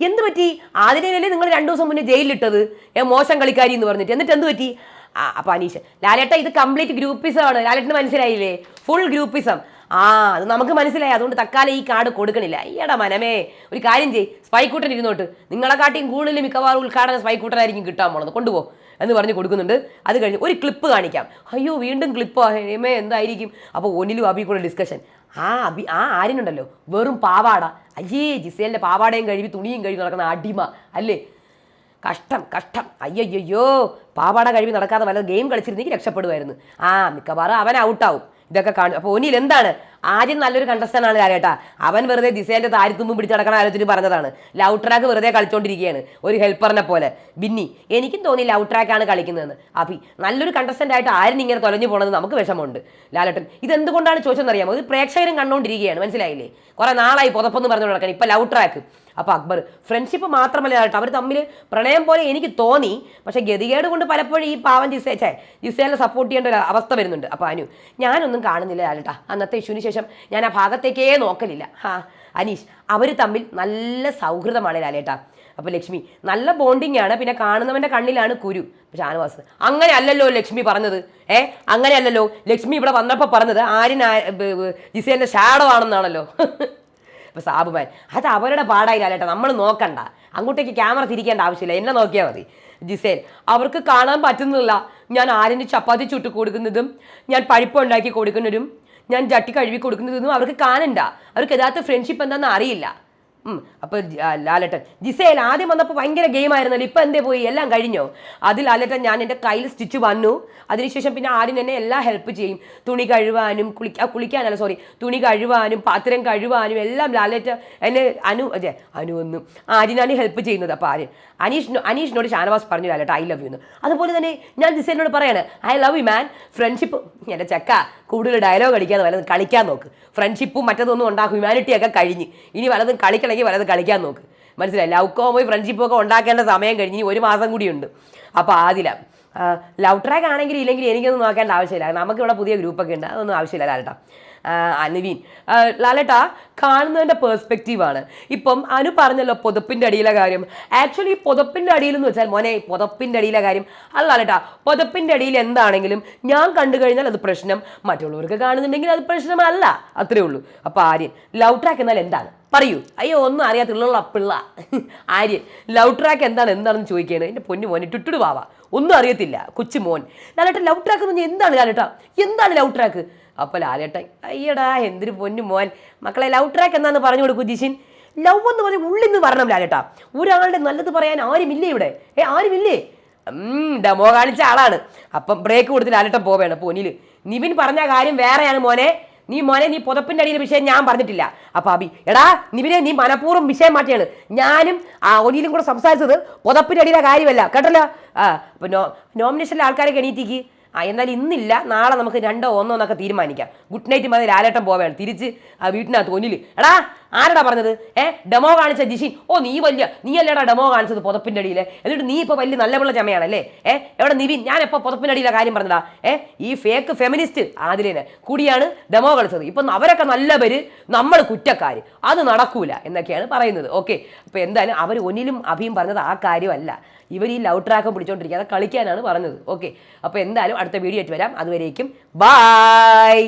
എന്ത് പറ്റി? ആതിരയിലല്ലേ നിങ്ങൾ രണ്ടു ദിവസം മുന്നേ ജയിലിലിട്ടത്? ഏ മോശം കളിക്കാരി എന്ന് പറഞ്ഞിട്ട്. എന്നിട്ട് എന്ത് പറ്റി? ആ അപ്പൊ അനീഷ് ലാലേട്ട ഇത് കംപ്ലീറ്റ് ഗ്രൂപ്പിസമാണ് ലാലേട്ടന് മനസ്സിലായില്ലേ? ഫുൾ ഗ്രൂപ്പിസം. ആ അത് നമുക്ക് മനസ്സിലായി. അതുകൊണ്ട് തക്കാലം ഈ കാർഡ് കൊടുക്കണില്ല. ഈയടാ മനമേ. ഒരു കാര്യം ചെയ് സ്പൈക്കൂട്ടൻ ഇരുന്നോട്ട്. നിങ്ങളെ കാട്ടിയും കൂടുതൽ മിക്കവാറും ഉദ്ഘാടനം സ്പൈക്കൂട്ടനായിരിക്കും കിട്ടാൻ പോണത്. കൊണ്ടുപോ എന്ന് പറഞ്ഞ് കൊടുക്കുന്നുണ്ട്. അത് കഴിഞ്ഞ് ഒരു ക്ലിപ്പ് കാണിക്കാം. അയ്യോ വീണ്ടും ക്ലിപ്പ് ഹേമേ എന്തായിരിക്കും? അപ്പോൾ ഒന്നിലും അബി കൂടെ ഡിസ്കഷൻ ആ അബി ആ ആര്യനുണ്ടല്ലോ. വെറും പാവാട. അയ്യേ ജിസേലിന്റെ പാവാടയും കഴുകി തുണിയും കഴുകി നടക്കുന്ന അടിമ. അല്ലേ? കഷ്ടം കഷ്ടം. അയ്യയ്യോ പാവാട കഴിവി നടക്കാതെ വല്ല ഗെയിം കളിച്ചിരുന്നെങ്കിൽ രക്ഷപ്പെടുമായിരുന്നു ആ മിക്കവാറും അവൻ ഔട്ടാവും ഇതൊക്കെ കാണും. അപ്പോൾ ഒനിൽ എന്താണ്? ആദ്യം നല്ലൊരു കണ്ടസ്റ്റന്റ് ആണ് കാര്യേട്ടാ അവൻ വെറുതെ ദിസേന്റെ താരിത്തുമ്പും പിടിച്ച് നടക്കണ ആലോചിച്ച് പറഞ്ഞതാണ്. ലവ് ട്രാക്ക് വെറുതെ കളിച്ചോണ്ടിരിക്കുകയാണ് ഒരു ഹെൽപ്പറിനെ പോലെ. ബിന്നി എനിക്കും തോന്നി ലവ് ട്രാക്കാണ് കളിക്കുന്നതെന്ന്. അഭി നല്ലൊരു കണ്ടസ്റ്റന്റ് ആയിട്ട് ആരും ഇങ്ങനെ തൊലഞ്ഞു പോണത് നമുക്ക് വിഷമമുണ്ട്. ലാലട്ടൻ ഇതെന്തുകൊണ്ടാണ് ചോദിച്ചെന്നറിയാമോ ഇത് പ്രേക്ഷകരും കണ്ടുകൊണ്ടിരിക്കുകയാണ് മനസ്സിലായില്ലേ? കുറേ നാളായി പുതപ്പെന്ന് പറഞ്ഞു നടക്കാൻ ഇപ്പൊ ലവ് ട്രാക്ക് അപ്പോൾ അക്ബർ ഫ്രണ്ട്ഷിപ്പ് മാത്രമല്ല കേട്ടോ. അവർ തമ്മിൽ പ്രണയം പോലെ എനിക്ക് തോന്നി. പക്ഷേ ഗതികേട് കൊണ്ട് പലപ്പോഴും ഈ പാവൻ ജിസേ ചേ ജിസേലിനെ സപ്പോർട്ട് ചെയ്യേണ്ട ഒരു അവസ്ഥ വരുന്നുണ്ട്. അപ്പോൾ അനു ഞാനൊന്നും കാണുന്നില്ല ലാലേട്ടാ. അന്നത്തെ ഇഷ്യൂവിന് ശേഷം ഞാൻ ആ ഭാഗത്തേക്കേ നോക്കലില്ല. ഹാ അനീഷ് അവർ തമ്മിൽ നല്ല സൗഹൃദമാണ് ലാലേട്ടാ. അപ്പോൾ ലക്ഷ്മി നല്ല ബോണ്ടിങ് ആണ്. പിന്നെ കാണുന്നവന്റെ കണ്ണിലാണ് കുരു. ഷാനവാസ് അങ്ങനെ അല്ലല്ലോ ലക്ഷ്മി പറഞ്ഞത്. ഏ അങ്ങനെ അല്ലല്ലോ ലക്ഷ്മി ഇവിടെ വന്നപ്പോൾ പറഞ്ഞത് ആര്യൻ ജിസേന്റെ ഷാഡോ ആണെന്നാണല്ലോ. ഇപ്പൊ സാബുമാൻ അത് അവരുടെ പാടായില്ല നമ്മൾ നോക്കണ്ട. അങ്ങോട്ടേക്ക് ക്യാമറ തിരിക്കേണ്ട ആവശ്യമില്ല എന്നെ നോക്കിയാൽ മതി. ജിസേൽ അവർക്ക് കാണാൻ പറ്റുന്നില്ല. ഞാൻ ആരിന് ചപ്പാത്തി ചുട്ടു കൊടുക്കുന്നതും ഞാൻ പഴുപ്പ് ഉണ്ടാക്കി കൊടുക്കുന്നതും ഞാൻ ചട്ടി കഴുകി കൊടുക്കുന്നതും അവർക്ക് കാണണ്ട. അവർക്ക് യഥാർത്ഥ ഫ്രണ്ട്ഷിപ്പ് എന്താണെന്ന് അറിയില്ല. ഉം, അപ്പൊ ജിസയിൽ ആദ്യം വന്നപ്പോൾ ഭയങ്കര ഗെയിം ആയിരുന്നല്ലോ. ഇപ്പൊ എന്തേ പോയി? എല്ലാം കഴിഞ്ഞോ? അതിൽ ലാലട്ടൻ ഞാൻ എന്റെ കയ്യിൽ സ്റ്റിച്ച് വന്നു. അതിനുശേഷം പിന്നെ ആദ്യം എന്നെ എല്ലാം ഹെൽപ്പ് ചെയ്യും. തുണി കഴുവാനും കുളിക്ക കുളിക്കാനല്ല സോറി തുണി കഴുവാനും പാത്രം കഴുവാനും എല്ലാം ലാലറ്റ എന്നെ അനു അതെ അനു ഒന്ന് ആര്യനാണ് ഹെൽപ്പ് ചെയ്യുന്നത്. അപ്പോൾ ആര്യൻ അനീഷ് അനീഷിനോട് ഷാനവാസ് പറഞ്ഞു ലാലട്ട ഐ ലവ് യു എന്ന്. അതുപോലെ തന്നെ ഞാൻ ജിസേലിനോട് പറയാണ് I love you man friendship എന്റെ ചെക്ക കൂടുതൽ ഡയലോഗ് അടിക്കാതെ വല്ലതും കളിക്കാൻ നോക്ക്. ഫ്രണ്ട്ഷിപ്പും മറ്റതൊന്നും ഉണ്ടാകും ഹ്യൂമാനിറ്റിയൊക്കെ കഴിഞ്ഞ്. ഇനി വല്ലതും കളിക്കണമെങ്കിൽ വലത് കളിക്കാൻ നോക്ക്. മനസ്സിലായി? ലവ് കോമോ ഫ്രണ്ട്ഷിപ്പും ഒക്കെ ഉണ്ടാക്കേണ്ട സമയം കഴിഞ്ഞ് ഒരു മാസം കൂടിയുണ്ട്. അപ്പോൾ ആദില ലവ് ട്രാക്ക് ആണെങ്കിൽ ഇല്ലെങ്കിൽ എനിക്കൊന്നും നോക്കേണ്ട ആവശ്യമില്ല. നമുക്കിവിടെ പുതിയ ഗ്രൂപ്പൊക്കെ ഉണ്ട്. അതൊന്നും ആവശ്യമില്ല ലാലട്ട. അനുവീൻ ലാലേട്ടാ കാണുന്നതിന്റെ പേഴ്സ്പെക്റ്റീവാണ് ഇപ്പം അനു പറഞ്ഞല്ലോ പുതപ്പിന്റെ അടിയിലെ കാര്യം. ആക്ച്വലി പുതപ്പിന്റെ അടിയിൽ എന്ന് വെച്ചാൽ മോനെ പുതപ്പിന്റെ അടിയിലെ കാര്യം. അല്ല ലാലട്ട പുതപ്പിന്റെ അടിയിൽ എന്താണെങ്കിലും ഞാൻ കണ്ടു കഴിഞ്ഞാൽ അത് പ്രശ്നം. മറ്റുള്ളവർക്ക് കാണുന്നുണ്ടെങ്കിൽ അത് പ്രശ്നമല്ല. അത്രേ ഉള്ളൂ. അപ്പോൾ ആര്യൻ ലവ് ട്രാക്ക് എന്നാൽ എന്താണ്? പറയൂ. അയ്യോ ഒന്നും അറിയാത്തുള്ള പിള്ള. ആര്യൻ ലവ് ട്രാക്ക് എന്താണ്? എന്താണെന്ന് ചോദിക്കുകയാണ്. എന്റെ പൊന്നു മോനെ ടുട്ടുടു ബാവ ഒന്നും അറിയത്തില്ല കൊച്ചു മോൻ. ലാലേട്ടൻ ലവ് ട്രാക്ക് എന്ന് പറഞ്ഞാൽ എന്താണ് ലാലേട്ട? എന്താണ് ലവ് ട്രാക്ക് അപ്പോൾ ലാലേട്ടൻ അയ്യടാ എന്തൊരു പൊന്നു മോൻ. മക്കളെ ലവ് ട്രാക്ക് എന്താണെന്ന് പറഞ്ഞു കൊടുക്കൂ ജിഷിൻ. ലവ് എന്ന് പറഞ്ഞാൽ ഉള്ളിൽ നിന്ന് വരണം ലാലേട്ടാ. ഒരാളുടെ നല്ലത് പറയാൻ ആരുമില്ലേ ഇവിടെ? ഏ ആരുമില്ലേ? ഡെമോ കാണിച്ച ആളാണ്. അപ്പം ബ്രേക്ക് കൊടുത്ത് ലാലേട്ടൻ പോവേണം പൊന്നിൽ നിവിൻ പറഞ്ഞ കാര്യം വേറെയാണ് മോനെ. നീ മോനെ നീ പുതപ്പിന്റെ അടിയിലെ വിഷയം ഞാൻ പറഞ്ഞിട്ടില്ല. അപ്പോൾ അബി എടാ നിവിനെ നീ മനഃപൂർവം വിഷയം മാറ്റിയാണ്. ഞാനും ഒനിയിലും കൂടെ സംസാരിച്ചത് പുതപ്പിന്റെ അടിയിലെ കാര്യമല്ല. കേട്ടല്ലോ? ആ നോ നോമിനേഷനിലെ ആൾക്കാരെ എണീറ്റിക്ക് ആ എന്നാലും ഇന്നില്ല നാളെ നമുക്ക് രണ്ടോ ഒന്നോ എന്നൊക്കെ തീരുമാനിക്കാം. ഗുഡ് നൈറ്റ് മതി ലാലേട്ടം പോവുകയാണ് തിരിച്ച് ആ വീട്ടിനകത്ത് ഒന്നിൽ. എടാ ആരടാ പറഞ്ഞത്? ഏ ഡെമോ കാണിച്ച ജിഷിൻ. ഓ നീ വലിയ നീ അല്ലേടാ ഡെമോ കാണിച്ചത് പുതപ്പിന്റെ അടിയിൽ എന്നിട്ട് നീ ഇപ്പോൾ വലിയ നല്ല പിള്ള ചമയാണല്ലേ? ഏ എവിടെ നിവിൻ? ഞാൻ എപ്പോൾ പുതപ്പിന്റെ അടിയിലെ കാര്യം പറഞ്ഞതാ? ഏ ഈ ഫേക്ക് ഫെമിനിസ്റ്റ് ആദിലേനെ കൂടിയാണ് ഡെമോ കളിച്ചത്. ഇപ്പം അവരൊക്കെ നല്ല പേര് നമ്മൾ കുറ്റക്കാർ അത് നടക്കൂല എന്നൊക്കെയാണ് പറയുന്നത്. ഓക്കെ. അപ്പോൾ എന്തായാലും അവർ ഒന്നിലും അഭിയും പറഞ്ഞത് ആ കാര്യമല്ല. ഇവർ ഈ ലവ് ട്രാക്ക് അത് കളിക്കാനാണ് പറഞ്ഞത്. ഓക്കെ അപ്പോൾ എന്തായാലും അടുത്ത വീഡിയോ ആയിട്ട് വരാം. അതുവരേക്കും. ബായ്